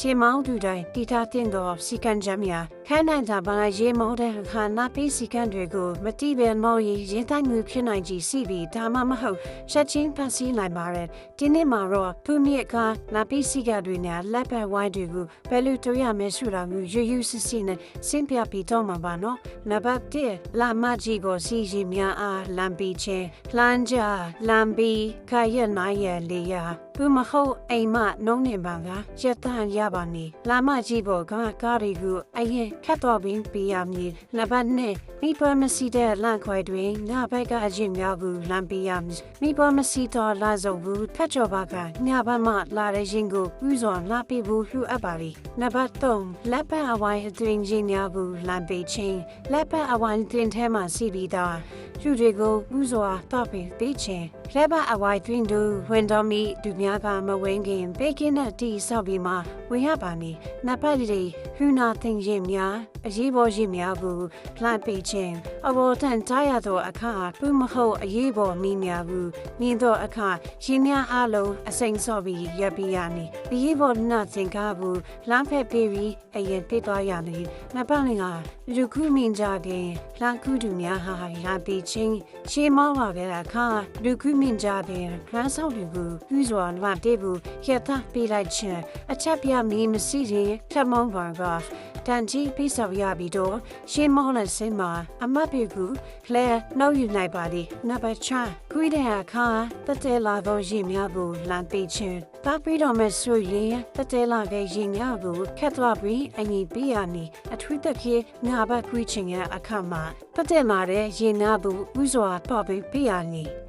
ရှေမောင်းတူတိုင်းတီတာတင်သောစီကန်ဂျမ်ယာခန်းနိုင်တာဘာရေမောတဲ့ခါနာပီစီကန်တွေကိုမတိပဲမော်ရီရင်တိုင်းမှုဖြစ်နိုင်ကြီးစီပြီးဒါမှမဟုတ်ချက်ချင်းဖန်ဆီးနိုင်ပါရဲ့ဒီနေ့မှာတော့ဖူမီအခါနာပီစီကန်တွေနဲ့လက်ပတ်ဝိုင်းတွေကိုဘယ်လိုတွေ့ရမလဲဆိုတာမျိုးရယူစစ်စစ်နဲ့စင်ပြပြီးတော့မှာပါနော်နံပါတ်1လာမကြီးကိုစီရင်များအားလမ်းပြီးချင်းလှမ်းကြလမ်းပြီးခရနိုင်ရလေးရ ဘူးမဟုတ်အိမ်မနှုံးနေပါကရက်တန်ရပါနေလာမကြီးပေါ်ကကားရီကိုအရင်ခတ်တော်ပြီးပြရမည်နံပါတ်2မိဘမစီတဲ့လန့်ခွဲတွင်ငါဘက်ကအရင်များကိုလမ်းပြရမည်မိဘမစီတော့လာစုံဘူးခတ်ကြော်ပါကညဘက်မှလာတဲ့ရင်ကိုဥစွာလာပြဘူးလှူအပ်ပါလိနံပါတ်3လက်ပတ်အဝိုင်းအတွင်ရင်များကိုလမ်းပြချင်းလက်ပတ်အဝိုင်းတင်ထဲမှာစီပြီးသားသူတွေကိုဥစွာတော့ပြီးပေးချင်းလက်ပတ်အဝိုင်းတွင်သူဝင်တော်မီဒုများကမဝင်းခင်ပေကင်းတဲ့တီဆောက်ပြီးမှဝင်ရပါနေနံပါတ်၄ဟူနာသင်ရင်များအရေးပေါ်ရင်များကိုလှမ်းပေးချင်းအဘောတန်ကြားရသောအခါသူမဟုတ်အရေးပေါ်မိများကိုမြင်သောအခါရင်များအလုံးအစိမ်ဆော့ပြီးရပ်ပြီးရနေအရေးပေါ်နာသင်ကားကိုလမ်းဖက်ပေးပြီးအရင်ပြေးသွားရနေနံပါတ်၄ကလူခုမင်ကြခင်လမ်းခုတူများဟာရပေးချင်းရှေးမောင်းပါခဲ့အခါလူခုမင်ကြခင်ခန်းဆောက်လူကိုပြုစွာလွန်တေးဘူးရတာပေးလိုက်ချင်းအချက်ပြမီမရှိရင်ထက်မောင်းပါကတန်ကြီးပြဆောက်ရပြီးတော့ရှင်းမောင်းလက်စင်းမှာအမတ်ပြေကူလဲနှုတ်ယူနိုင်ပါသည်နံပါတ်6ခွေး minjadir, rasaudivou, uzuan wabdevu, hiatah bilaitche, achapya mim sidi, tamon vargaf, tanji pisavyabido, shimona sima, amapigu, claire, no unaibadi, nabacha, kuidea ka, patela vojimyabu, lampichu, paprido mesuli, patela vejimyabu, katlabri, anyi biani, atwitaki, naba kuichinga akama, patemare, jinabu, uzoa, pabu biani.